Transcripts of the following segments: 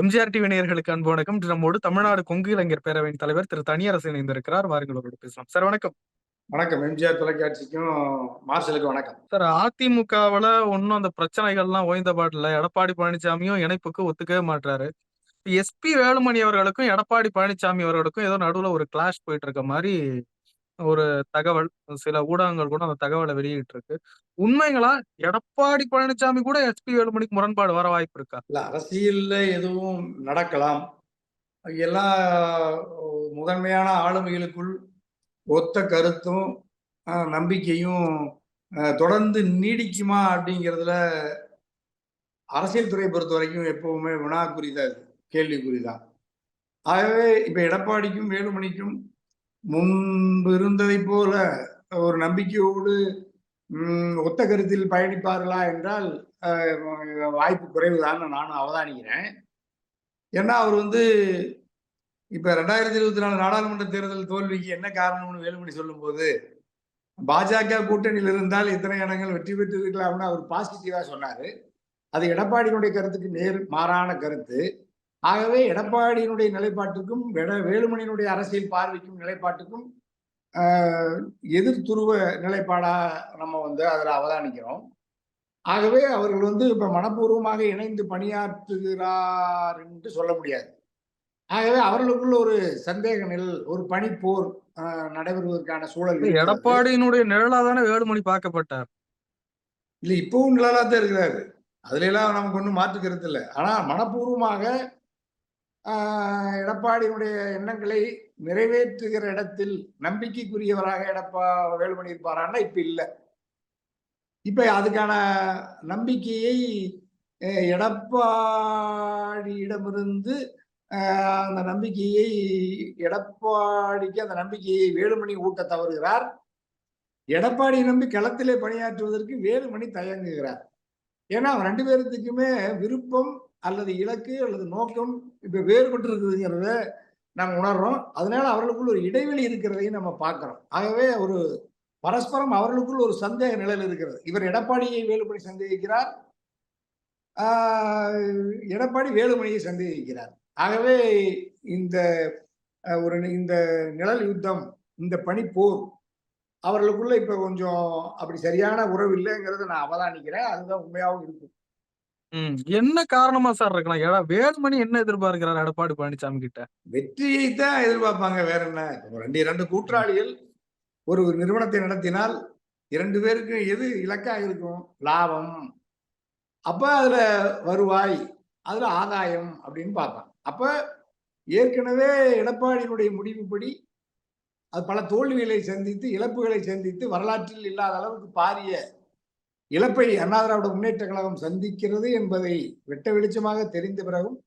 MGR TV நேயர்களுக்கு அன்பு வணக்கம். நம்மோடு தமிழ்நாடு கொங்கு இளைஞர் பேரவையின் தலைவர் திரு தனியரசு இணைந்திருக்கிறார். வாருங்கள் அவரோடு பேசலாம். சார் வணக்கம். வணக்கம். எம்ஜிஆர் தொலைக்காட்சிக்கும் மார்ஷலுக்கு வணக்கம். சார் அதிமுகவுல ஒன்னும் அந்த பிரச்சனைகள்லாம் ஓய்ந்த பாடல எடப்பாடி பழனிசாமியும் இணைப்புக்கு ஒத்துக்கவே மாட்டாரு எஸ்பி வேலுமணி அவர்களுக்கும் எடப்பாடி பழனிசாமி அவர்களுக்கும் ஏதோ நடுவுல ஒரு கிளாஷ் போயிட்டு இருக்க மாதிரி ஒரு தகவல் சில ஊடகங்கள் கூட அந்த தகவலை வெளியிட்டு இருக்கு உண்மைங்களா எடப்பாடி பழனிசாமி கூட எஸ்பி வேலுமணிக்கு முரண்பாடு வர வாய்ப்பு இருக்கா? இல்ல அரசியல்ல எதுவும் நடக்கலாம். எல்லா முதன்மையான ஆளுமைகளுக்குள் ஒத்த கருத்தும் நம்பிக்கையும் தொடர்ந்து நீடிக்குமா அப்படிங்கிறதுல அரசியல் துறை பொறுத்த வரைக்கும் எப்பவுமே வினாக்குறிதான் இது கேள்விக்குறிதான் ஆகவே இப்ப எடப்பாடிக்கும் வேலுமணிக்கும் முன்பு இருந்ததை போல ஒரு நம்பிக்கையோடு ஒத்த கருத்தில் பயணிப்பார்களா என்றால் வாய்ப்பு குறைவுதான் நானும் அவதானிக்கிறேன். ஏன்னா அவர் வந்து இப்போ ரெண்டாயிரத்தி இருபத்தி நாலு நாடாளுமன்ற தேர்தல் தோல்விக்கு என்ன காரணம்னு வேலுமணி சொல்லும்போது பாஜக கூட்டணியில் இருந்தால் இத்தனை இடங்கள் வெற்றி பெற்றிருக்கலாம்னு அவர் பாசிட்டிவாக சொன்னார். அது எடப்பாடியினுடைய கருத்துக்கு நேர் மாறான கருத்து. ஆகவே எடப்பாடியினுடைய நிலைப்பாட்டுக்கும் வெட- வேலுமணியினுடைய அரசியல் பார்வைக்கும் நிலைப்பாட்டுக்கும் ஆஹ், எதிர் துருவ நிலைப்பாடா நம்ம வந்து அதில் அவதானிக்கிறோம். ஆகவே அவர்கள் வந்து இப்ப மனப்பூர்வமாக இணைந்து பணியாற்றுகிறார் என்று சொல்ல முடியாது. ஆகவே அவர்களுக்குள்ள ஒரு சந்தேக நிழல் ஒரு பனிப்போர் நடைபெறுவதற்கான சூழல். எடப்பாடியினுடைய நிழலா தானே வேலுமணி பார்க்கப்பட்டார். இல்ல இப்பவும் நிழலா தான் இருக்கிறாரு. அதுல எல்லாம் நமக்கு ஒன்றும் மாற்று கருத்து இல்லை. ஆனா மனப்பூர்வமாக எடப்பாடியினுடைய எண்ணங்களை நிறைவேற்றுகிற இடத்தில் நம்பிக்கைக்குரியவராக எடப்பா வேலுமணி இருப்பாரான்னா இப்ப இல்லை. இப்ப அதுக்கான நம்பிக்கையை எடப்பாடியிடமிருந்து அந்த நம்பிக்கையை எடப்பாடிக்கு அந்த நம்பிக்கையை வேலுமணி ஊட்ட தவறுகிறார். எடப்பாடியை நம்பி களத்திலே பணியாற்றுவதற்கு வேலுமணி தயங்குகிறார். ஏன்னா ரெண்டு பேர்த்துக்குமே விருப்பம் அல்லது இலக்கு அல்லது நோக்கம் இப்போ வேறுபட்டு இருக்குதுங்கிறத நாங்கள் உணர்றோம். அதனால அவர்களுக்குள்ள ஒரு இடைவெளி இருக்கிறதையும் நம்ம பார்க்கிறோம். ஆகவே ஒரு பரஸ்பரம் அவர்களுக்குள் ஒரு சந்தேக நிலையில் இருக்கிறது. இவர் எடப்பாடியை வேலுமணி சந்தேகிக்கிறார். எடப்பாடி வேலுமணியை சந்தேகிக்கிறார். ஆகவே இந்த ஒரு இந்த நிழல் யுத்தம் இந்த பனிப்போர் அவர்களுக்குள்ள இப்ப கொஞ்சம் அப்படி சரியான உறவு இல்லைங்கிறத நான் அவதானிக்கிறேன். அதுதான் உண்மையாகவும் இருக்கும். ம். என்ன காரணமா சார் இருக்கலாம்? ஏடா வேலுமணி என்ன எதிர்பார்க்கிறார் எடப்பாடி பழனிசாமி கிட்ட? வெற்றியை தான் எதிர்பார்ப்பாங்க வேற என்ன? இப்ப ரெண்டு இரண்டு கூட்டாளிகள் ஒரு ஒரு நிறுவனத்தை நடத்தினால் இரண்டு பேருக்கும் எது இலக்கா இருக்கும்? லாபம். அப்ப அதுல வருவாய் அதுல ஆதாயம் அப்படின்னு பார்ப்பாங்க. அப்ப ஏற்கனவே எடப்பாடியினுடைய முடிவுப்படி அது பல தோல்விகளை சந்தித்து இழப்புகளை சந்தித்து வரலாற்றில் இல்லாத அளவுக்கு பாரிய இழப்பை அண்ணா திராவிட முன்னேற்ற கழகம் சந்திக்கிறது என்பதை வெட்ட வெளிச்சமாக தெரிந்த பிறகும்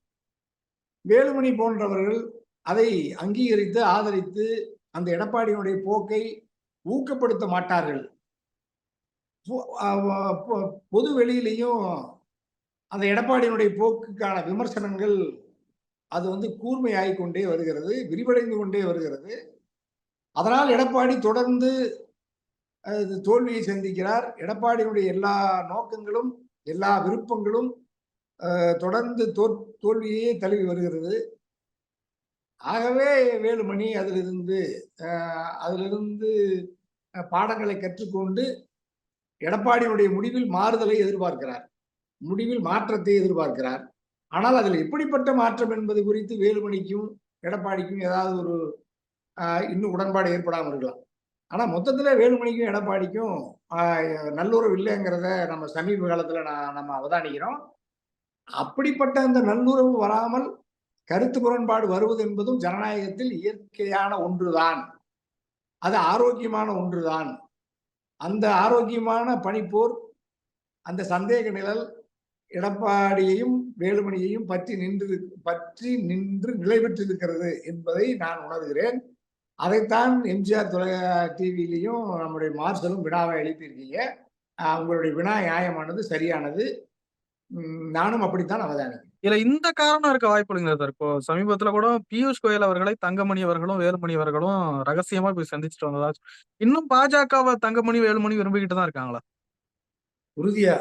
வேலுமணி போன்றவர்கள் அதை அங்கீகரித்து ஆதரித்து அந்த எடப்பாடியினுடைய போக்கை ஊக்கப்படுத்த மாட்டார்கள். பொது வெளியிலையும் அந்த எடப்பாடியினுடைய போக்குக்கான விமர்சனங்கள் அது வந்து கூர்மையாகிக் கொண்டே வருகிறது விரிவடைந்து கொண்டே வருகிறது. அதனால் எடப்பாடி தொடர்ந்து தோல்வியை சந்திக்கிறார். எடப்பாடியுடைய எல்லா நோக்கங்களும் எல்லா விருப்பங்களும் தொடர்ந்து தோ தோல்வியே தழுவி வருகிறது. ஆகவே வேலுமணி அதிலிருந்து அதிலிருந்து பாடங்களை கற்றுக்கொண்டு எடப்பாடியுடைய முடிவில் மாறுதலை எதிர்பார்க்கிறார். முடிவில் மாற்றத்தை எதிர்பார்க்கிறார். ஆனால் அதில் எப்படிப்பட்ட மாற்றம் என்பது குறித்து வேலுமணிக்கும் எடப்பாடிக்கும் ஏதாவது ஒரு இன்னும் உடன்பாடு ஏற்படாமல் இருக்கலாம். ஆனா மொத்தத்துல வேலுமணிக்கும் எடப்பாடிக்கும் நல்லுறவு இல்லைங்கிறத நம்ம சமீப காலத்துல நான் நம்ம அவதானிக்கிறோம். அப்படிப்பட்ட அந்த நல்லுறவு வராமல் கருத்து முரண்பாடு வருவது என்பதும் ஜனநாயகத்தில் இயற்கையான ஒன்றுதான். அது ஆரோக்கியமான ஒன்றுதான். அந்த ஆரோக்கியமான பணிப்போர் அந்த சந்தேக நிழல் எடப்பாடியையும் வேலுமணியையும் பற்றி நின்று பற்றி நின்று நிலை பெற்றிருக்கிறது என்பதை நான் உணர்கிறேன். அதைத்தான் எம்ஜிஆர் தொலை டிவிலையும் நம்முடைய மார்ஷலும் வினாவை எழுப்பியிருக்கீங்க. உங்களுடைய வினா நியாயமானது சரியானது. நானும் அப்படித்தான் அவதானிக்கிறேன். இல்ல இந்த காரணம் இருக்க வாய்ப்பு இல்லைங்களா சார். இப்போ சமீபத்துல கூட பியூஷ் கோயல் அவர்களை தங்கமணி அவர்களும் வேலுமணி அவர்களும் ரகசியமா போய் சந்திச்சுட்டு வந்ததா இன்னும் பாஜகவை தங்கமணி வேலுமணி விரும்பிக்கிட்டு தான் இருக்காங்களா? உறுதியா.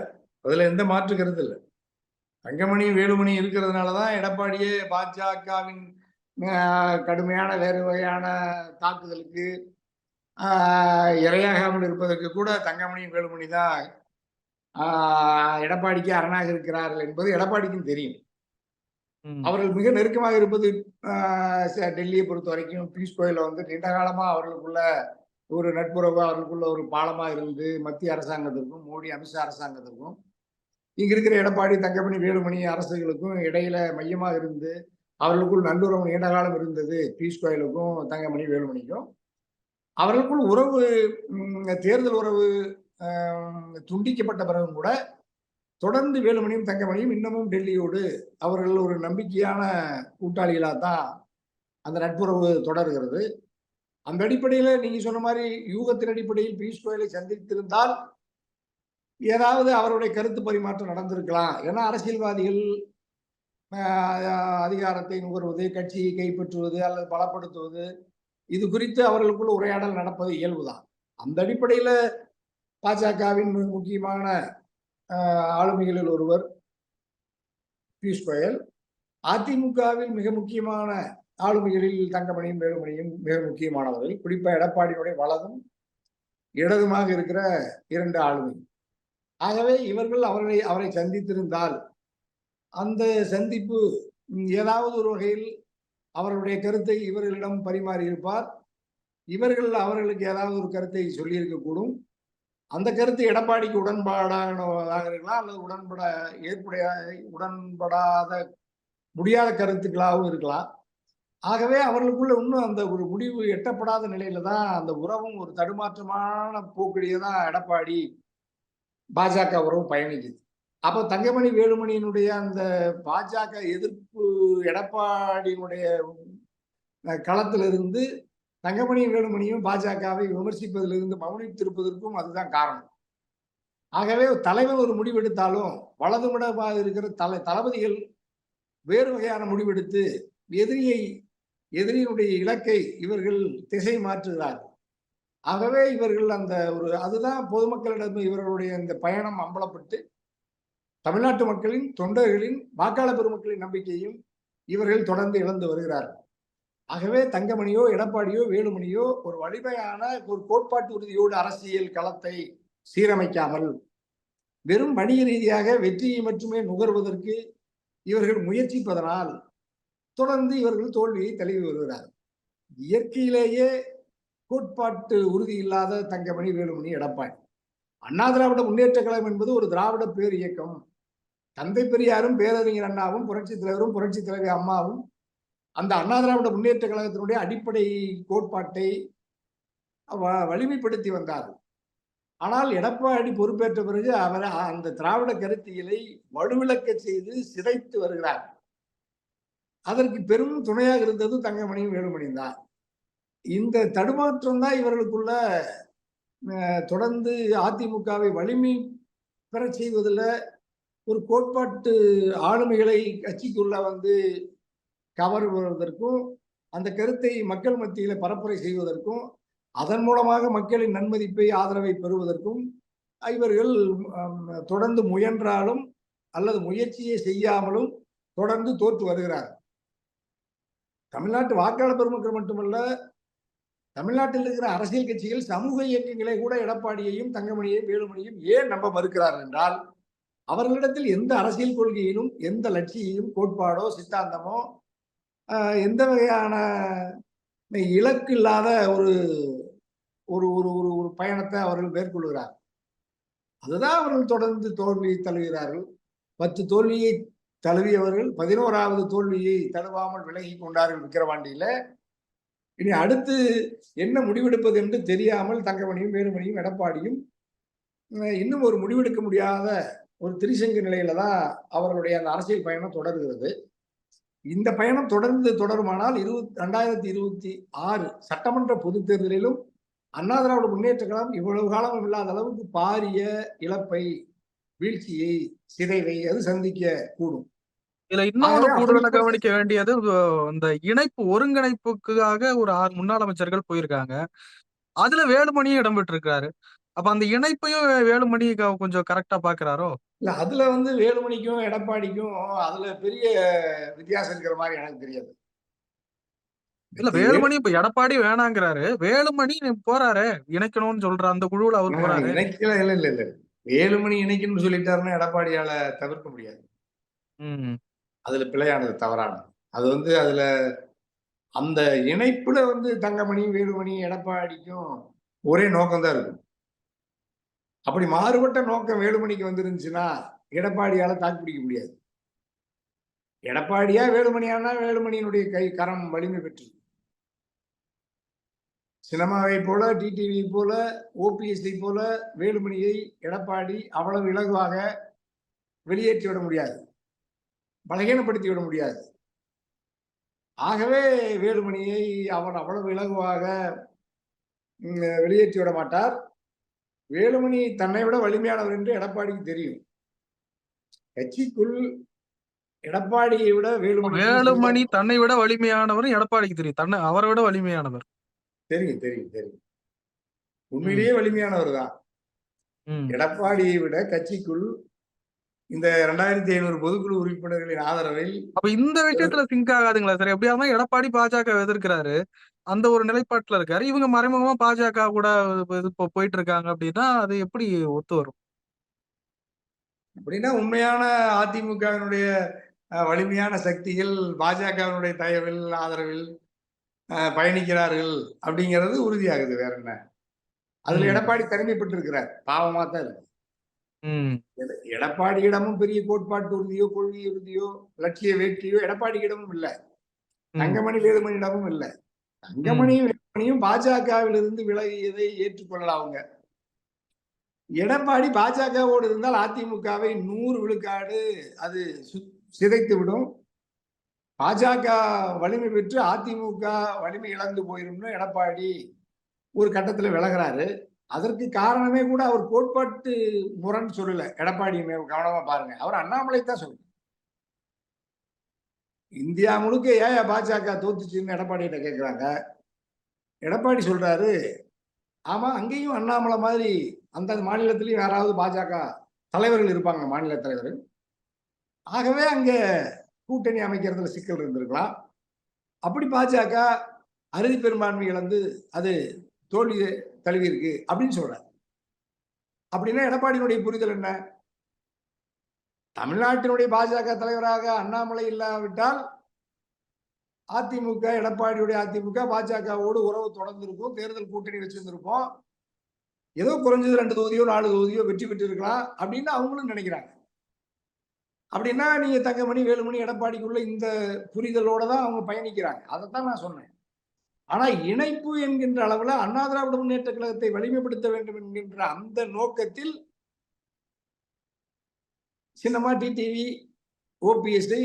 அதுல எந்த மாற்று கருத்து இல்லை. தங்கமணி வேலுமணி இருக்கிறதுனாலதான் எடப்பாடியே பாஜகவின் கடுமையான வேறு வகையான தாக்குதலுக்கு ஆஹ், இரையாகாமல் இருப்பதற்கு கூட தங்கமணி வேலுமணி தான் எடப்பாடிக்கு அரணாக இருக்கிறார்கள் என்பது எடப்பாடிக்கும் தெரியும். அவர்கள் மிக நெருக்கமாக இருப்பது டெல்லியை பொறுத்த வரைக்கும் பியூஷ் கோயல வந்து நீண்ட காலமா அவர்களுக்குள்ள ஒரு நட்புறவு அவர்களுக்குள்ள ஒரு பாலமா இருந்து மத்திய அரசாங்கத்திற்கும் மோடி அமித்ஷா அரசாங்கத்திற்கும் இங்க இருக்கிற எடப்பாடி தங்கமணி வேலுமணி அரசுகளுக்கும் இடையில மையமா இருந்து அவர்களுக்குள் நல்லுறவு நீண்ட காலம் இருந்தது. பியூஷ் கோயலுக்கும் தங்கமணி வேலுமணிக்கும். அவர்களுக்குள் உறவு தேர்தல் உறவு துண்டிக்கப்பட்ட பிறகும் கூட தொடர்ந்து வேலுமணியும் தங்கமணியும் இன்னமும் டெல்லியோடு அவர்கள் ஒரு நம்பிக்கையான கூட்டாளிகளாக தான் அந்த நட்புறவு தொடர்கிறது. அந்த அடிப்படையில் நீங்க சொன்ன மாதிரி யூகத்தின் அடிப்படையில் பியூஷ் கோயலை சந்தித்திருந்தால் ஏதாவது அவருடைய கருத்து பரிமாற்றம் நடந்திருக்கலாம். ஏன்னா அரசியல்வாதிகள் அதிகாரத்தை நுகர்வது கட்சியை கைப்பற்றுவது அல்லது பலப்படுத்துவது இது குறித்து அவர்களுக்குள் உரையாடல் நடப்பது இயல்புதான். அந்த அடிப்படையில் பாஜகவின் மிக முக்கியமான ஆளுமைகளில் ஒருவர் பியூஷ் கோயல் அதிமுகவில் மிக முக்கியமான ஆளுமைகளில் தங்கமணியும் வேலுமணியும் மிக முக்கியமானவர்கள். குறிப்பாக எடப்பாடியுடைய வலதும் இடதுமாக இருக்கிற இரண்டு ஆளுமை ஆகவே இவர்கள் அவரை அவரை சந்தித்திருந்தால் அந்த சந்திப்பு ஏதாவது ஒரு வகையில் அவர்களுடைய கருத்தை இவர்களிடம் பரிமாறி இருப்பார் இவர்கள் அவர்களுக்கு ஏதாவது ஒரு கருத்தை சொல்லியிருக்கக்கூடும். அந்த கருத்து எடப்பாடிக்கு உடன்பாடானதாக இருக்கலாம் அல்லது உடன்பட ஏற்புடைய உடன்படாத முடியாத கருத்துக்களாகவும் இருக்கலாம். ஆகவே அவர்களுக்குள்ள இன்னும் அந்த ஒரு முடிவு எட்டப்படாத நிலையில தான் அந்த உறவும் ஒரு தடுமாற்றமான போக்கிலேயே தான் எடப்பாடி பாஜக உறவு பயணிக்குது. அப்போ தங்கமணி வேலுமணியினுடைய அந்த பாஜக எதிர்ப்பு எடப்பாடியினுடைய களத்திலிருந்து தங்கமணி வேலுமணியும் பாஜகவை விமர்சிப்பதிலிருந்து மௌனித்திருப்பதற்கும் அதுதான் காரணம். ஆகவே தலைவர் ஒரு முடிவெடுத்தாலும் வலதுமிடமாக இருக்கிற தலை தளபதிகள் வேறு வகையான முடிவெடுத்து எதிரியை எதிரியினுடைய இலக்கை இவர்கள் திசை மாற்றுகிறார்கள். ஆகவே இவர்கள் அந்த ஒரு அதுதான் பொதுமக்களிடம் இவர்களுடைய இந்த பயணம் அம்பலப்பட்டு தமிழ்நாட்டு மக்களின் தொண்டர்களின் வாக்காளர் பெருமக்களின் நம்பிக்கையும் இவர்கள் தொடர்ந்து இழந்து வருகிறார்கள். ஆகவே தங்கமணியோ எடப்பாடியோ வேலுமணியோ ஒரு வலிமையான ஒரு கோட்பாட்டு உறுதியோடு அரசியல் களத்தை சீரமைக்காமல் வெறும் வணிக ரீதியாக வெற்றியை மட்டுமே நுகர்வதற்கு இவர்கள் முயற்சிப்பதனால் தொடர்ந்து இவர்கள் தோல்வியை தழுவி வருகிறார் இயற்கையிலேயே கோட்பாட்டு உறுதி இல்லாத தங்கமணி வேலுமணி எடப்பாடி. அண்ணா திராவிட முன்னேற்ற கழகம் என்பது ஒரு திராவிட பேர் இயக்கம் தந்தை பெரியாரும் பேரறிஞர் அண்ணாவும் புரட்சி தலைவரும் புரட்சி தலைவி அம்மாவும் அந்த அண்ணா திராவிட முன்னேற்ற கழகத்தினுடைய அடிப்படை கோட்பாட்டை வ- வலிமைப்படுத்தி வந்தார்கள். ஆனால் எடப்பாடி பொறுப்பேற்ற பிறகு அவர் அந்த திராவிட கருத்தியலை வலுவிளக்க செய்து சிதைத்து வருகிறார். அதற்கு பெரும் துணையாக இருந்தது தங்கமணியும் வேலுமணியும் தான். இந்த தடுமாற்றம் தான் இவர்களுக்குள்ள தொடர்ந்து அதிமுகவை வலிமை பெறச் செய்வதில் ஒரு கோட்பாட்டு ஆளுமைகளை கட்சிக்குள்ள வந்து கவருவதற்கும் அந்த கருத்தை மக்கள் மத்தியில் பரப்புரை செய்வதற்கும் அதன் மூலமாக மக்களின் நன்மதிப்பை ஆதரவை பெறுவதற்கும் இவர்கள் தொடர்ந்து முயன்றாலும் அல்லது முயற்சியை செய்யாமலும் தொடர்ந்து தோற்று வருகிறார். தமிழ்நாட்டு வாக்காளர் பெருமக்கள் மட்டுமல்ல தமிழ்நாட்டில் இருக்கிற அரசியல் கட்சிகள் சமூக இயக்கங்களை கூட எடப்பாடியையும் தங்கமணியையும் வேலுமணியும் ஏன் நம்ப மறுக்கிறார்கள் என்றால் அவர்களிடத்தில் எந்த அரசியல் கொள்கையிலும் எந்த லட்சியையும் கோட்பாடோ சித்தாந்தமோ எந்த வகையான இலக்கு இல்லாத ஒரு ஒரு ஒரு ஒரு ஒரு பயணத்தை அவர்கள் மேற்கொள்கிறார் அதுதான் அவர்கள் தொடர்ந்து தோல்வியை தழுவுகிறார்கள் பத்து தோல்வியை தழுவியவர்கள் பதினோராவது தோல்வியை தழுவாமல் விலகி கொண்டார்கள் விக்கிரவாண்டியில. இனி அடுத்து என்ன முடிவெடுப்பது என்று தெரியாமல் தங்கமணியும் வேலுமணியும் எடப்பாடியும் இன்னும் ஒரு முடிவெடுக்க முடியாத ஒரு திரிசங்கு நிலையில தான் அவர்களுடைய அந்த அரசியல் பயணம் தொடர்கிறது. இந்த பயணம் தொடர்ந்து தொடருமானால் இருபத்தி ரெண்டாயிரத்தி இருபத்தி ஆறு சட்டமன்ற பொதுத் தேர்தலிலும் அண்ணா திராவிட முன்னேற்ற கழகம் இவ்வளவு காலம் இல்லாத அளவுக்கு பாரிய இழப்பை வீழ்ச்சியை சிதைவை அது சந்திக்க கூடும். இதுல ஆகவே கூடுதலா கவனிக்க வேண்டியது இந்த இணைப்பு ஒருங்கிணைப்புக்காக ஒரு ஆறு முன்னாள் அமைச்சர்கள் போயிருக்காங்க. அதுல வேலுமணியும் இடம்பெற்றிருக்காரு அப்ப அந்த இணைப்பையும் வேலுமணி கொஞ்சம் கரெக்டா பாக்குறாரோ? இல்ல அதுல வந்து வேலுமணிக்கும் எடப்பாடிக்கும் அதுல பெரிய வித்தியாசம் இருக்கிற மாதிரி எனக்கு தெரியாது. இல்ல வேலுமணி இப்ப எடப்பாடி வேணாங்கிறாரு. வேலுமணி போறாரு இணைக்கணும்னு சொல்ற அந்த குழுவுல அவர் போறாரு. இணைக்கல இல்ல இல்ல இல்ல. வேலுமணி இணைக்கணும்னு சொல்லிட்டாருன்னா எடப்பாடியால தவிர்க்க முடியாது. அதுல பிழையானது தவறானது. அது வந்து அதுல அந்த இணைப்புல வந்து தங்கமணி வேலுமணி எடப்பாடிக்கும் ஒரே நோக்கம் தான் இருக்கும். அப்படி மாறுபட்ட நோக்கம் வேலுமணிக்கு வந்துருந்துச்சுன்னா எடப்பாடியால தாக்கு பிடிக்க முடியாது. எடப்பாடியா வேலுமணியானா வேலுமணியினுடைய கை கரம் வலிமை பெற்று சினிமாவை போல டிடிவி போல ஓபிஎஸ்ஐ போல வேலுமணியை எடப்பாடி அவ்வளவு இலகுவாக வெளியேற்றி விட முடியாது. பலகீனப்படுத்தி விட முடியாது. ஆகவே வேலுமணியை அவர் அவ்வளவு இலகுவாக வெளியேற்றி விட மாட்டார். வேலுமணி தன்னை விட வலிமையானவர் என்று எடப்பாடிக்கு தெரியும். கட்சிக்குள் எடப்பாடியை விட வேலுமணி வேலுமணி தன்னை விட வலிமையானவர் எடப்பாடிக்கு தெரியும். தன்னை அவரை விட வலிமையானவர். தெரியும் தெரியும் தெரியும். உண்மையிலேயே வலிமையானவர் தான். எடப்பாடியை விட கட்சிக்குள் இந்த இரண்டாயிரத்தி ஐநூறு பொதுக்குழு உறுப்பினர்களின் ஆதரவில் அப்ப இந்த விஷயத்துல சிங்க் ஆகாதுங்களா சரி எப்படியா இருந்தா எடப்பாடி பாஜக எதிர்க்கிறாரு. அந்த ஒரு நிலைப்பாட்டுல இருக்காரு. இவங்க மறைமுகமா பாஜக கூட போயிட்டு இருக்காங்க அப்படின்னா அது எப்படி ஒத்து வரும்? அப்படின்னா உண்மையான அதிமுகவினுடைய வலிமையான சக்திகள் பாஜகவினுடைய தயவில் ஆதரவில் பயணிக்கிறார்கள் அப்படிங்கிறது உறுதியாகுது. வேற என்ன? அதுல. எடப்பாடி தனிமைப்பட்டிருக்கிறார். பாவமா தான் இருக்கு. எடப்பாடியிடமும் பெரிய கோட்பாட்டு உறுதியோ கொள்கை உறுதியோ லட்சிய வேட்கையோ எடப்பாடியிடமும் இல்ல. தங்கமணி வேலுமணியிடமும் இல்ல. தங்கமணியும் வேலுமணியும் பாஜகவிலிருந்து விலகியதை ஏற்றுக்கொள்ளலாம் அவங்க. எடப்பாடி பாஜகவோடு இருந்தால் அதிமுகவை நூறு விழுக்காடு அது சிதைத்து விடும். பாஜக வலிமை பெற்று அதிமுக வலிமை இழந்து போயிரும்னு எடப்பாடி ஒரு கட்டத்துல விலகுறாரு. அதற்கு காரணமே கூட அவர் கோட்பாட்டு முரண் சொல்லல. எடப்பாடி கவனமா பாருங்க. அவர் அண்ணாமலை தான் சொல்லுங்க இந்தியா முழுக்க ஏன் பாஜக தோத்துச்சுன்னு எடப்பாடி கிட்ட எடப்பாடி சொல்றாரு ஆமா அங்கேயும் அண்ணாமலை மாதிரி அந்த மாநிலத்திலையும் யாராவது பாஜக தலைவர்கள் இருப்பாங்க மாநில தலைவர்கள். ஆகவே அங்க கூட்டணி அமைக்கிறதுல சிக்கல் இருந்திருக்கலாம். அப்படி பாஜக அறுதி பெரும்பான்மை இழந்து அது தோல்வி தழுவி இருக்கு அப்படின்னு சொல்றாரு. அப்படின்னா எடப்பாடியினுடைய புரிதல் என்ன? தமிழ்நாட்டினுடைய பாஜக தலைவராக அண்ணாமலை இல்லாவிட்டால் அதிமுக எடப்பாடியுடைய அதிமுக பாஜகவோடு உறவு தொடர்ந்திருக்கும் தேர்தல் கூட்டணி வச்சிருந்திருப்போம் ஏதோ குறைஞ்சது ரெண்டு தொகுதியோ நாலு தொகுதியோ வெற்றி பெற்று இருக்கலாம் அப்படின்னு அவங்களும் நினைக்கிறாங்க. அப்படின்னா நீங்க தங்கமணி வேலுமணி எடப்பாடிக்குள்ள இந்த புரிதலோட தான் அவங்க பயணிக்கிறாங்க. அதைத்தான் நான் சொன்னேன். ஆனா இணைப்பு என்கின்ற அளவுல அண்ணா திராவிட முன்னேற்ற கழகத்தை வலிமைப்படுத்த வேண்டும் என்கின்ற அந்த நோக்கத்தில் சின்னமா டிடிவி ஓபிஎஸ்டி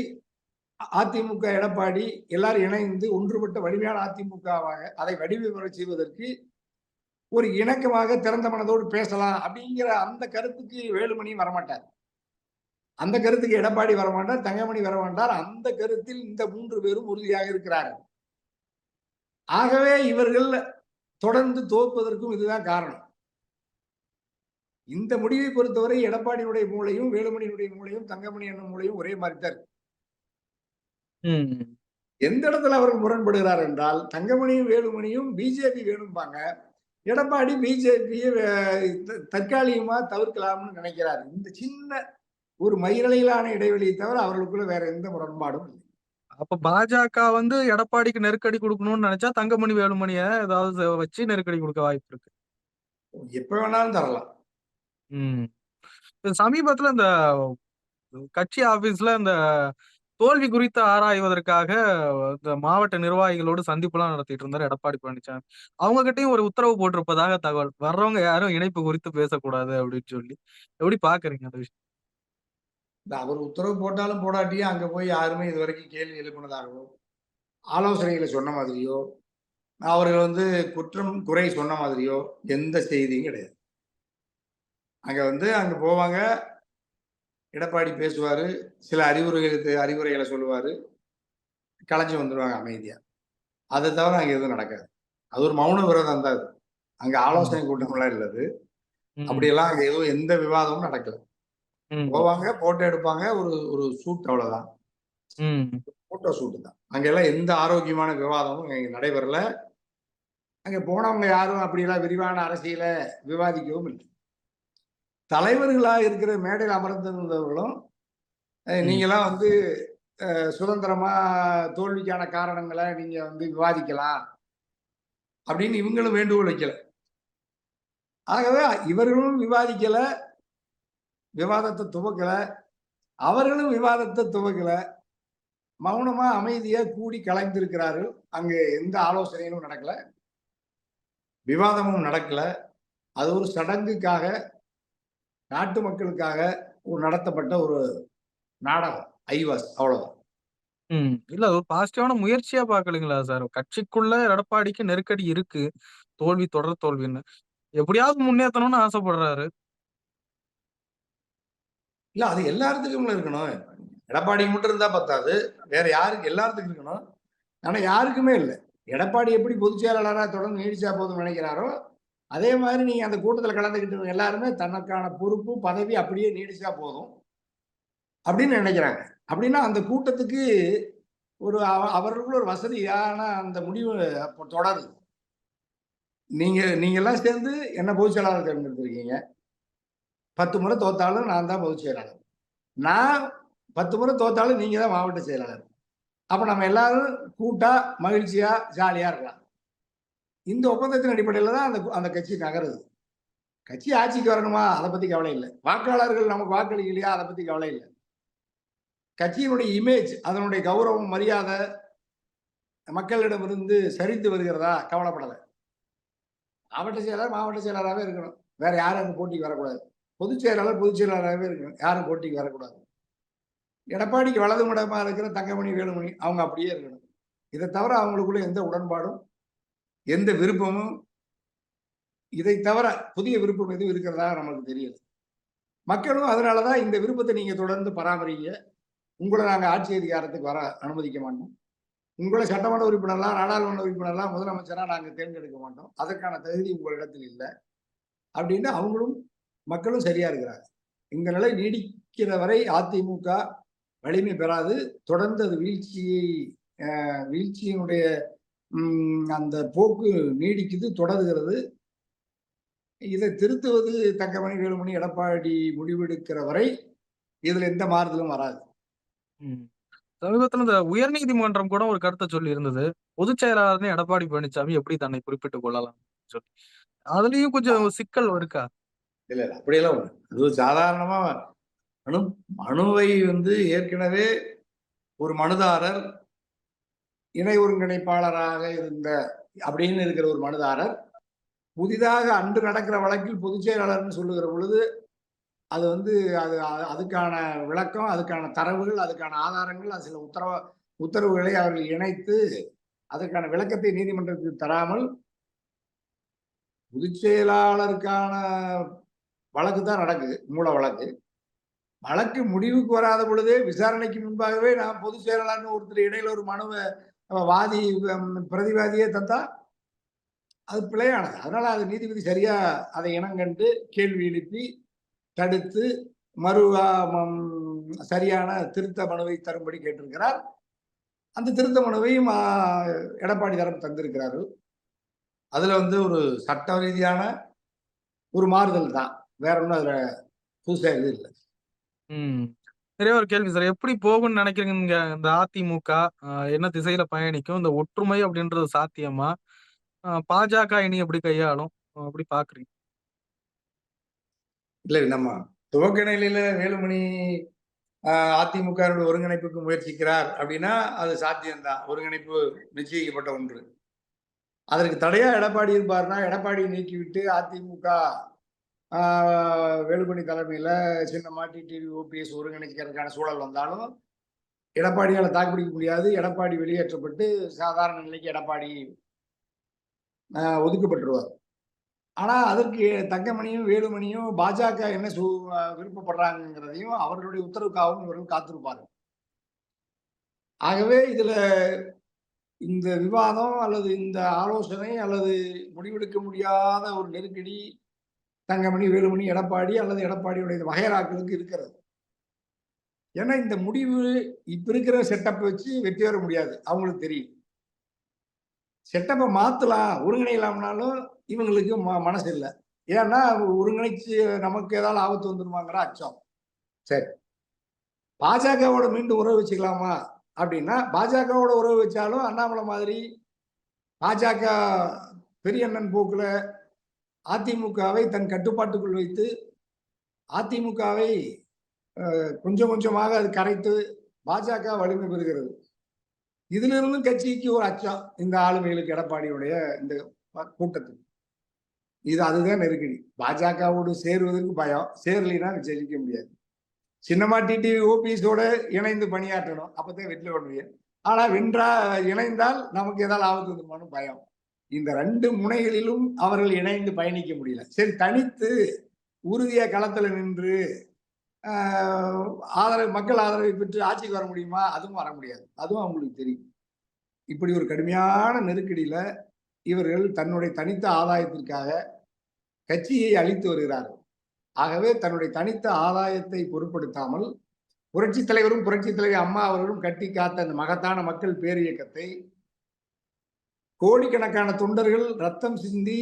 அதிமுக எடப்பாடி எல்லாரும் இணைந்து ஒன்றுபட்ட வலிமையான அதிமுகவாக அதை வடிவமைப்பு செய்வதற்கு ஒரு இணக்கமாக திறந்த மனதோடு பேசலாம் அப்படிங்கிற அந்த கருத்துக்கு வேலுமணி வரமாட்டார். அந்த கருத்துக்கு எடப்பாடி வரமாட்டார் தங்கமணி வரமாட்டார். அந்த கருத்தில் இந்த மூன்று பேரும் உறுதியாக இருக்கிறார்கள். ஆகவே இவர்கள் தொடர்ந்து தோற்பதற்கும் இதுதான் காரணம். இந்த முடிவை பொறுத்தவரை எடப்பாடியினுடைய மூளையும் வேலுமணியினுடைய மூளையும் தங்கமணி என்னும் மூளையும் ஒரே மாதிரி தான் இருக்கு. எந்த இடத்துல அவர்கள் முரண்படுகிறார் என்றால் தங்கமணியும் வேலுமணியும் பிஜேபி வேணும்பாங்க. எடப்பாடி பிஜேபியை தற்காலிகமா தவிர்க்கலாம்னு நினைக்கிறார். இந்த சின்ன ஒரு மயிரலையிலான இடைவெளியை தவிர அவர்களுக்குள்ள வேற எந்த முரண்பாடும் இல்லை. அப்ப பாஜக வந்து எடப்பாடிக்கு நெருக்கடி கொடுக்கணும்னு நினைச்சா தங்கமணி வேலுமணிய ஏதாவது வச்சு நெருக்கடி கொடுக்க வாய்ப்பு இருக்கு. எப்ப வேணாலும் தரலாம். ம். இப்ப சமீபத்துல இந்த கட்சி ஆபீஸ்ல இந்த தோல்வி குறித்து ஆராய்வதற்காக இந்த மாவட்ட நிர்வாகிகளோடு சந்திப்புலாம் நடத்திட்டு இருந்தாரு எடப்பாடி பழனிசாமி அவங்க கிட்டயும் ஒரு உத்தரவு போட்டிருப்பதாக தகவல். வர்றவங்க யாரும் இணைப்பு குறித்து பேசக்கூடாது அப்படின்னு சொல்லி. எப்படி பாக்குறீங்க அந்த விஷயம்? இந்த அவர் உத்தரவு போட்டாலும் போடாட்டியும் அங்க போய் யாருமே இது வரைக்கும் கேள்வி எழுப்பினதாகவோ ஆலோசனைகளை சொன்ன மாதிரியோ அவர்கள் வந்து குற்றம் குறை சொன்ன மாதிரியோ எந்த செய்தியும் கிடையாது. அங்க வந்து அங்க போவாங்க எடப்பாடி பேசுவாரு சில அறிவுரைகளுக்கு அறிவுரைகளை சொல்லுவாரு கலைஞ்சு வந்துடுவாங்க அமைதியா. அதை தவிர அங்க எதுவும் நடக்காது. அது ஒரு மௌன விரதம் தான் அது. அங்க ஆலோசனை கூட்டம்லாம் இல்லது. அப்படியெல்லாம் அங்க எதுவும் எந்த விவாதமும் நடக்கல. போவாங்க, போட்டோ எடுப்பாங்க. ஒரு ஒரு ஷூட் அவ்வளவுதான். போட்டோ ஷூட் தான். அங்கெல்லாம் எந்த ஆரோக்கியமான விவாதமும் இங்க நடைபெறல. அங்க போனவங்க யாரும் அப்படியெல்லாம் விரிவான அரசியல விவாதிக்கவும் இல்லை. தலைவர்களா இருக்கிற மேடையில் அமர்ந்திருந்தவர்களும், அ ம். நீங்கலாம் வந்து சுதந்திரமா தோல்விக்கான காரணங்கள நீங்க வந்து விவாதிக்கலாம். அப்படின்னு இவங்களும் வேண்டுகோள் வைக்கல. ஆகவே இவர்களும் விவாதிக்கல. விவாதத்தை துவக்கல. அவர்களும் விவாதத்தை துவக்கல. மௌனமா அமைதியா கூடி கலைந்திருக்கிறார்கள். அங்கு எந்த ஆலோசனைகளும் நடக்கல. விவாதமும் நடக்கல. அது ஒரு சடங்குக்காக, நாட்டு மக்களுக்காக ஒரு நடத்தப்பட்ட ஒரு நாடகம். ஐவாஸ் அவ்வளவுதான். உம் இல்ல அது ஒரு பாசிட்டிவான முயற்சியா பார்க்கலீங்களா சார்? கட்சிக்குள்ள எடப்பாடிக்கு நெருக்கடி இருக்கு. தோல்வி தொடர் தோல்வின்னு. எப்படியாவது முன்னேற்றணும்னு ஆசைப்படுறாரு. இல்ல அது எல்லாத்துக்கும் இருக்கணும். எடப்பாடிக்கு மட்டும் இருந்தா பத்தாது. வேற யாருக்கு எல்லாத்துக்கும் இருக்கணும். ஆனா யாருக்குமே இல்லை எடப்பாடி எப்படி பொதுச் செயலாளராக தொடர்ந்து நீடிச்சா போதும் நினைக்கிறாரோ, அதே மாதிரி நீங்க அந்த கூட்டத்தில் கலந்துக்கிட்டு எல்லாருமே தனக்கான பொறுப்பு, பதவி அப்படியே நீடிச்சா போதும். அப்படின்னு நினைக்கிறாங்க. அப்படின்னா அந்த கூட்டத்துக்கு ஒரு அவ அவர்களுக்குள்ள ஒரு வசதியான அந்த முடிவு தொடருது. நீங்க நீங்க எல்லாம் சேர்ந்து என்ன பொதுச் செயலாளர் தேர்ந்தெடுத்திருக்கீங்க. 10 முறை தோத்தாலும் நான் தான் பொதுச் செயலாளர். நான் 10 முறை தோத்தாலும் நீங்கள் தான் மாவட்ட செயலாளர். அப்போ நம்ம எல்லாரும் கூட்டாக மகிழ்ச்சியாக ஜாலியாக இருக்கலாம். இந்த ஒப்பந்தத்தின் அடிப்படையில் தான் அந்த அந்த கட்சி நகருது. கட்சி ஆட்சிக்கு வரணுமா? அதை பற்றி கவலை இல்லை வாக்காளர்கள் நமக்கு வாக்களிக்கலையா? அதை பற்றி கவலை இல்லை கட்சியினுடைய இமேஜ், அதனுடைய கௌரவம், மரியாதை மக்களிடமிருந்து சரிந்து வருகிறதா? கவலைப்படலை மாவட்ட செயலாளர், மாவட்ட செயலராகவே இருக்கணும். வேற யாரும் அங்க போட்டிக்கு வரக்கூடாது. பொதுச் செயலாளர், பொதுச் செயலாளராகவே இருக்கணும். யாரும் போட்டிக்கு வரக்கூடாது. எடப்பாடிக்கு வலது முடமா இருக்கிற தங்கமணி, வேலுமணி அவங்க அப்படியே இருக்கணும். இதை தவிர அவங்களுக்குள்ள எந்த உடன்பாடும், எந்த விருப்பமும் இதை தவிர புதிய விருப்பம் எதுவும் இருக்கிறதா நம்மளுக்கு தெரியல. மக்களும் அதனால தான் இந்த விருப்பத்தை நீங்கள் தொடர்ந்து பராமரிங்க. உங்களை நாங்கள் ஆட்சி அதிகாரத்துக்கு வர அனுமதிக்க மாட்டோம். உங்கள சட்டமன்ற உறுப்பினர்லாம், நாடாளுமன்ற உறுப்பினர்லாம் முதலமைச்சராக நாங்கள் தேர்ந்தெடுக்க மாட்டோம். அதற்கான தகுதி உங்களிடத்தில் இல்லை அப்படின்னு அவங்களும், மக்களும் சரியா இருக்கிறாங்க. இந்த நிலை நீடிக்கிற வரை அதிமுக வலிமை பெறாது. தொடர்ந்து அது வீழ்ச்சியை வீழ்ச்சியினுடைய அந்த போக்கு நீடிக்குது, தொடருகிறது. இதை திருத்துவது தங்கமணி, வேலுமணி, எடப்பாடி முடிவெடுக்கிற வரை இதுல எந்த மாறுதலும் வராது. சமீபத்துல இந்த உயர்நீதிமன்றம் கூட ஒரு கருத்த சொல்லி இருந்தது. பொதுச் செயலாளர்னு எடப்பாடி பழனிசாமி எப்படி தன்னை குறிப்பிட்டுக் கொள்ளலாம் சொல்லி. அதுலயும் கொஞ்சம் சிக்கல் இருக்கா? இல்ல, இல்ல. அப்படியெல்லாம் ஒண்ணு. அது சாதாரணமா மனு மனுவை வந்து ஏற்கனவே ஒரு மனுதாரர் இணை ஒருங்கிணைப்பாளராக இருந்த அப்படின்னு இருக்கிற ஒரு மனுதாரர், புதிதாக அன்று நடக்கிற வழக்கில் பொதுச் செயலாளர்னு சொல்லுகிற பொழுது, அது வந்து அது அதுக்கான விளக்கம், அதுக்கான தரவுகள், அதுக்கான ஆதாரங்கள், அது சில உத்தரவ உத்தரவுகளை அவர்கள் இணைத்து, அதற்கான விளக்கத்தை நீதிமன்றத்தில் தராமல் பொதுச் செயலாளருக்கான வழக்கு தான் நடக்குது. மூல வழக்கு. வழக்கு முடிவுக்கு வராத பொழுதே விசாரணைக்கு முன்பாகவே நான் பொதுச் செயலாளர்னு ஒருத்தர் இடையில ஒரு மனுவை வாதி பிரதிவாதியே தந்தா, அது பிழையானது. அதனால அது நீதிபதி சரியா அதை இனங்கண்டு கேள்வி எழுப்பி, தடுத்து மறு சரியான திருத்த மனுவை தரும்படி கேட்டிருக்கிறார். அந்த திருத்த மனுவையும் எடப்பாடி தரப்பு தந்திருக்கிறார்கள். அதுல வந்து ஒரு சட்ட ரீதியான ஒரு மாறுதல் தான். வேற ஒண்ணும் அதுல புதுசா எதுவும் இல்ல. ம். ஒரே ஒரு கேள்வி சார். எப்படி போகும்னு நினைக்கிறீங்க இந்த அதிமுக? என்ன திசையில பயணிக்கும்? இந்த ஒற்றுமை அப்படின்றது சாத்தியமா? பாஜக இனி எப்படி கையாளும்? எப்படி பார்க்குறீங்க? இல்ல நம்ம துவக்க நிலையில வேலுமணி அ அதிமுகவினுடைய ஒருங்கிணைப்புக்கு முயற்சிக்கிறார் அப்படின்னா, அது சாத்தியம் தான். ஒருங்கிணைப்பு நிச்சயிக்கப்பட்ட ஒன்று. அதற்கு தடையா எடப்பாடி இருப்பார்னா, எடப்பாடியை நீக்கிவிட்டு அதிமுக வேலுமணி தலைமையில் சின்னம்மா, டிடிவி, ஓபிஎஸ் ஒருங்கிணைக்கிறதுக்கான சூழல் வந்தாலும், எடப்பாடியால் தாக்குப்பிடிக்க முடியாது. எடப்பாடி வெளியேற்றப்பட்டு சாதாரண நிலைக்கு எடப்பாடி ஒதுக்கப்பட்டுருவார். ஆனால் அதற்கு தங்கமணியும், வேலுமணியும் பாஜக என்ன சு விருப்பப்படுறாங்கிறதையும் அவர்களுடைய உத்தரவுக்காகவும் இவர்கள் காத்திருப்பார்கள். ஆகவே இதில் இந்த விவாதம் அல்லது இந்த ஆலோசனை அல்லது முடிவெடுக்க முடியாத ஒரு நெருக்கடி தங்கமணி, வேலுமணி, எடப்பாடி அல்லது எடப்பாடியுடைய வகையறாக்களுக்கு இருக்கிறது. ஏன்னா இந்த முடிவு இப்ப இருக்கிற செட்டப் வச்சு வெற்றி பெற முடியாது. அவங்களுக்கு தெரியும். செட்டப்பை மாத்தலாம் ஒருங்கிணைக்கலாம்னாலும் இவங்களுக்கு ம- மனசு இல்லை. ஏன்னா ஒருங்கிணைச்சு நமக்கு ஏதாவது ஆபத்து வந்துருமாங்கிற அச்சம். சரி. பாஜகவோட மீண்டும் உறவு வச்சுக்கலாமா? அப்படின்னா பாஜகவோட உறவு வச்சாலும் அண்ணாமலை மாதிரி பாஜக பெரியண்ணன் போக்குல அதிமுகவை தன் கட்டுப்பாட்டுக்குள் வைத்து அதிமுகவை கொஞ்சம் கொஞ்சமாக அது கரைத்து பாஜக வலிமை பெறுகிறது. இதுல இருந்தும் கட்சிக்கு ஒரு அச்சம் இந்த ஆளுமைகளுக்கு எடப்பாடியுடைய இந்த கூட்டத்துக்கு இது அதுதான் நெருக்கடி. பாஜகவோடு சேருவதற்கு பயம். சேரலைன்னா ஜெயிக்க முடியாது. சின்னமா டிடிவி ஓபிஎஸோட இணைந்து பணியாற்றணும். அப்பதான் வெற்றி பெற முடியும் ஆனா வென்றா இணைந்தால் நமக்கு ஏதாவது ஆபத்து பயம். இந்த ரெண்டு முனைகளிலும் அவர்கள் இணைந்து பயணிக்க முடியல. சரி தனித்து உறுதிய களத்துல நின்று ஆதரவு மக்கள் ஆதரவை பெற்று ஆட்சிக்கு வர முடியுமா? அதுவும் வர முடியாது. அதுவும் அவங்களுக்கு தெரியும். இப்படி ஒரு கடுமையான நெருக்கடியில இவர்கள் தன்னுடைய தனித்த ஆதாயத்திற்காக கட்சியை அழித்து வருகிறார்கள். ஆகவே தன்னுடைய தனித்த ஆதாயத்தை பொருட்படுத்தாமல் புரட்சி தலைவரும் புரட்சி தலைவர் அம்மா அவர்களும் கட்டி காத்த அந்த மகத்தான மக்கள் பேரியக்கத்தை கோடிக்கணக்கான தொண்டர்கள் ரத்தம் சிந்தி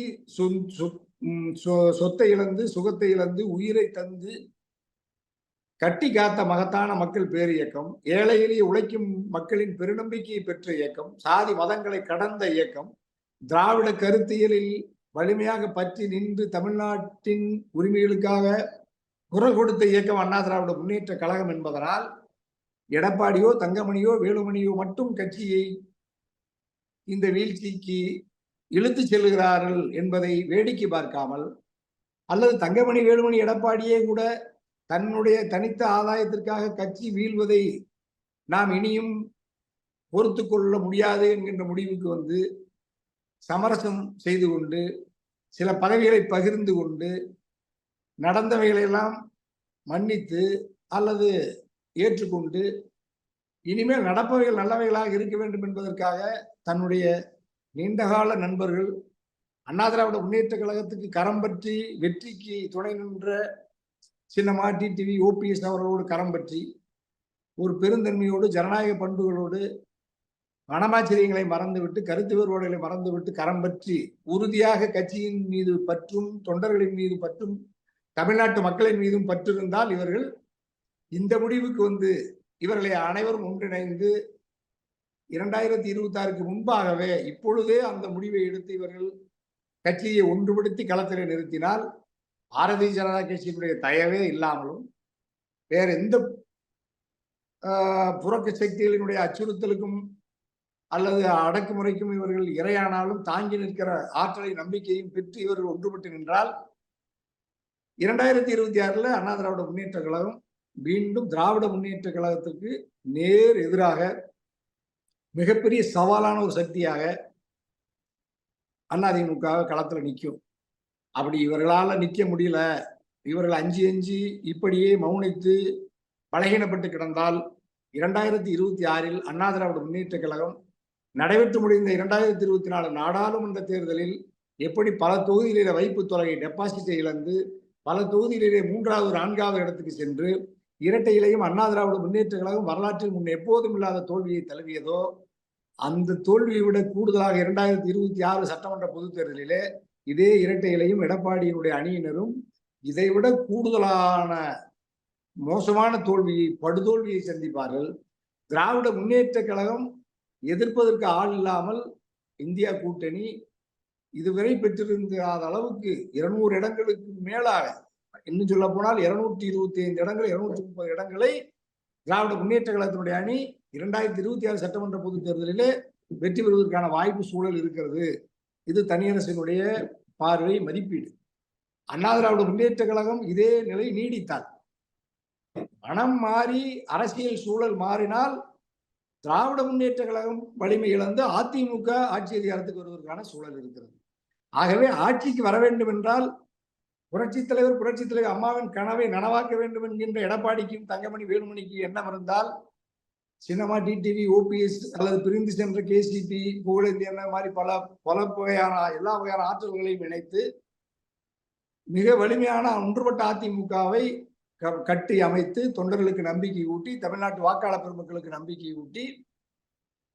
சொ- சொத்தை இழந்து சுகத்தை இழந்து உயிரை தந்து கட்டி காத்த மகத்தான மக்கள் பேரியக்கம் ஏழை எளிய உழைக்கும் மக்களின் பெருநம்பிக்கையை பெற்ற இயக்கம் சாதி மதங்களை கடந்த இயக்கம் திராவிட கருத்தியலில் வலிமையாக பற்றி நின்று தமிழ்நாட்டின் உரிமைகளுக்காக குரல் கொடுத்த இயக்கம் அண்ணா திராவிட முன்னேற்ற கழகம் என்பதனால் எடப்பாடியோ தங்கமணியோ வேலுமணியோ மட்டும் கட்சியை இந்த வீழ்ச்சிக்கு இழுத்து செல்கிறார்கள் என்பதை வேடிக்கை பார்க்காமல் அல்லது தங்கமணி வேலுமணி எடப்பாடியே கூட தன்னுடைய தனித்த ஆதாயத்திற்காக கட்சி வீழ்வதை நாம் இனியும் பொறுத்து கொள்ள முடியாது என்கின்ற முடிவுக்கு வந்து சமரசம் செய்து கொண்டு சில பதவிகளை பகிர்ந்து கொண்டு நடந்தவைகளெல்லாம் மன்னித்து அல்லது ஏற்றுக்கொண்டு இனிமேல் நடப்பவைகள் நல்லவைகளாக இருக்க வேண்டும் என்பதற்காக தன்னுடைய நீண்டகால நண்பர்கள் அண்ணா திராவிட முன்னேற்ற கழகத்துக்கு கரம் பற்றி வெற்றிக்கு துணை நின்ற சின்னமா டிடிவி ஓபிஎஸ் அவர்களோடு கரம் பற்றி ஒரு பெருந்தன்மையோடு ஜனநாயக பண்புகளோடு மனமாச்சரியங்களை மறந்துவிட்டு கருத்து வேறுபாடுகளை மறந்துவிட்டு கரம் பற்றி உறுதியாக கட்சியின் மீது பற்றும் தொண்டர்களின் மீது பற்றும் தமிழ்நாட்டு மக்களின் மீதும் பற்றிருந்தால் இவர்கள் இந்த முடிவுக்கு வந்து இவர்களை அனைவரும் ஒன்றிணைந்து இரண்டாயிரத்தி இருபத்தி ஆறுக்கு முன்பாகவே இப்பொழுதே அந்த முடிவை எடுத்து இவர்கள் கட்சியை ஒன்றுபடுத்தி களத்தில் நிறுத்தினால் பாரதிய ஜனதா கட்சியினுடைய தயவே இல்லாமலும் வேற எந்த புறக்க சக்திகளினுடைய அச்சுறுத்தலுக்கும் அல்லது அடக்குமுறைக்கும் இவர்கள் இரையானாலும் தாங்கி நிற்கிற ஆற்றலை நம்பிக்கையும் பெற்று இவர்கள் ஒன்றுபட்டு நின்றால் இரண்டாயிரத்தி இருபத்தி ஆறில் அண்ணா திராவிட முன்னேற்ற கழகம் மீண்டும் திராவிட முன்னேற்ற கழகத்திற்கு நேர் எதிராக மிகப்பெரிய சவாலான ஒரு சக்தியாக அதிமுக களத்தில் நிற்கும் அப்படி இவர்களால் நிற்க முடியல. இவர்கள் அஞ்சு அஞ்சு இப்படியே மௌனித்து பலகீனப்பட்டு கிடந்தால் இரண்டாயிரத்தி இருபத்தி ஆறில் அண்ணா திராவிட முன்னேற்ற கழகம் நடைபெற்று முடிந்த இரண்டாயிரத்தி இருபத்தி நாலு நாடாளுமன்ற தேர்தலில் எப்படி பல தொகுதிகளிலே வைப்பு தொகையை டெபாசிட்டை இழந்து பல தொகுதிகளிலே மூன்றாவது நான்காவது இடத்துக்கு சென்று இரட்டை இலையும் அண்ணா திராவிட முன்னேற்ற கழகம் வரலாற்றில் முன் எப்போதும் இல்லாத தோல்வியை தழுவியதோ அந்த தோல்வியை விட கூடுதலாக இரண்டாயிரத்தி இருபத்தி ஆறு சட்டமன்ற பொதுத் தேர்தலிலே இதே இரட்டை இலையும் எடப்பாடியினுடைய அணியினரும் இதைவிட கூடுதலான மோசமான தோல்வியை படுதோல்வியை சந்திப்பார்கள். திராவிட முன்னேற்ற கழகம் எதிர்ப்பதற்கு ஆள் இல்லாமல் இந்தியா கூட்டணி இதுவரை பெற்றிருந்த அளவுக்கு இருநூறு இடங்களுக்கு மேலாக இன்னும் சொல்ல போனால் இருநூற்றி இருபத்தி ஐந்து இடங்கள் இருநூற்றி முப்பது இடங்களை திராவிட முன்னேற்ற கழகத்தினுடைய அணி இரண்டாயிரத்தி இருபத்தி ஆறு சட்டமன்ற பொதுத் தேர்தலிலே வெற்றி பெறுவதற்கான வாய்ப்பு சூழல் இருக்கிறது. இது தனியரசினுடைய பார்வை மதிப்பீடு. அண்ணா திராவிட முன்னேற்ற கழகம் இதே நிலை நீடித்தால் மனம் மாறி அரசியல் சூழல் மாறினால் திராவிட முன்னேற்ற கழகம் வலிமை இழந்து அதிமுக ஆட்சி அதிகாரத்துக்கு வருவதற்கான சூழல் இருக்கிறது. ஆகவே ஆட்சிக்கு வர வேண்டும் என்றால் புரட்சித் தலைவர் புரட்சித் தலைவர் அம்மாவின் கனவை நனவாக்க வேண்டும் என்கின்ற எடப்பாடிக்கும் தங்கமணி வேலுமணிக்கு எண்ணம் இருந்தால் சின்னமா டிடிவி ஓபிஎஸ் அல்லது பிரிந்து சென்ற கேசிபி புகழேந்தி என்ன மாதிரி பல பல வகையான எல்லா வகையான ஆற்றல்களையும் இணைத்து மிக வலிமையான ஒன்றுபட்ட அதிமுகவை க- கட்டி அமைத்து தொண்டர்களுக்கு நம்பிக்கை ஊட்டி தமிழ்நாட்டு வாக்காளர் பெருமக்களுக்கு நம்பிக்கை ஊட்டி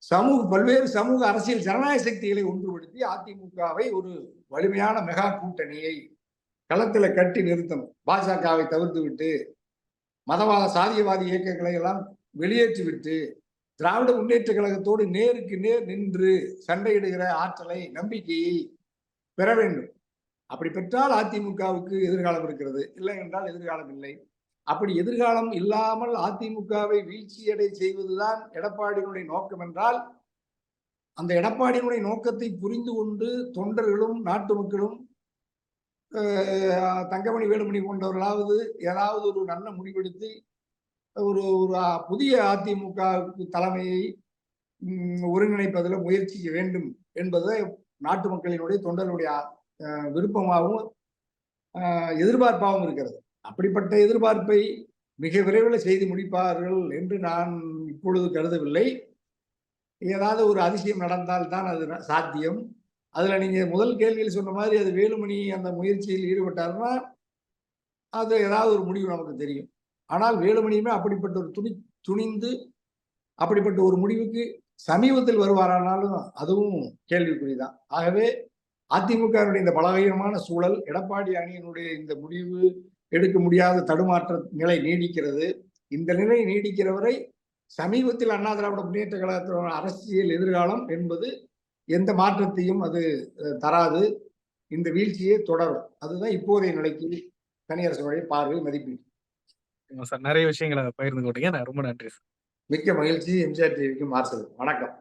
சமூக பல்வேறு சமூக அரசியல் ஜனநாயக சக்திகளை ஒன்றுபடுத்தி அதிமுகவை ஒரு வலிமையான மெகா கூட்டணியை களத்துல கட்டி நிறுத்தணும். பாஜகவை தவிர்த்து விட்டு மதவாத சாதியவாதி இயக்கங்களை எல்லாம் வெளியேற்றி விட்டு திராவிட முன்னேற்ற கழகத்தோடு நேருக்கு நேர் நின்று சண்டையிடுகிற ஆற்றலை நம்பிக்கையை பெற வேண்டும். அப்படி பெற்றால் அதிமுகவுக்கு எதிர்காலம் இருக்கிறது. இல்லை என்றால் எதிர்காலம் இல்லை. அப்படி எதிர்காலம் இல்லாமல் அதிமுகவை வீழ்ச்சியடை செய்வதுதான் எடப்பாடியினுடைய நோக்கம் என்றால் அந்த எடப்பாடியினுடைய நோக்கத்தை புரிந்து கொண்டு தொண்டர்களும் நாட்டு மக்களும் தங்கமணி வேலுமணி போன்றவர்களாவது ஏதாவது ஒரு நல்ல முடிவெடுத்து ஒரு ஒரு புதிய அதிமுகவுக்கு தலைமையை ஒருங்கிணைப்பதில் முயற்சிக்க வேண்டும் என்பது நாட்டு மக்களினுடைய தொண்டர்களுடைய விருப்பமாகவும் எதிர்பார்ப்பாகவும் இருக்கிறது. அப்படிப்பட்ட எதிர்பார்ப்பை மிக விரைவில் செய்து முடிப்பார்கள் என்று நான் இப்பொழுது கருதவில்லை. ஏதாவது ஒரு அதிசயம் நடந்தால் தான் அது சாத்தியம். அதுல நீங்க முதல் கேள்வியில் சொன்ன மாதிரி அது வேலுமணி அந்த முயற்சியில் ஈடுபட்டாருன்னா அது ஏதாவது ஒரு முடிவு நமக்கு தெரியும். ஆனால் வேலுமணியுமே அப்படிப்பட்ட ஒரு துணி துணிந்து அப்படிப்பட்ட ஒரு முடிவுக்கு சமீபத்தில் வருவாரானாலும் அதுவும் கேள்விக்குறிதான். ஆகவே அதிமுகவினுடைய இந்த பலவீனமான சூழல் எடப்பாடி அணியினுடைய இந்த முடிவு எடுக்க முடியாத தடுமாற்ற நிலை நீடிக்கிறது. இந்த நிலை நீடிக்கிற வரை சமீபத்தில் அண்ணா திராவிட முன்னேற்ற கழகத்தோட அரசியல் எதிர்காலம் என்பது எந்த மாற்றத்தையும் அது தராது. இந்த வீழ்ச்சியே தொடரும். அதுதான் இப்போதைய நிலைக்கு தனியரசுடைய பார்வை மதிப்பீடு. சார். நிறைய விஷயங்களை பகிர்ந்து கொண்டீங்க. நான் ரொம்ப நன்றி சார். மிக்க மகிழ்ச்சி. எம்ஜிஆர் டிவிக்கு மார்சல். வணக்கம்.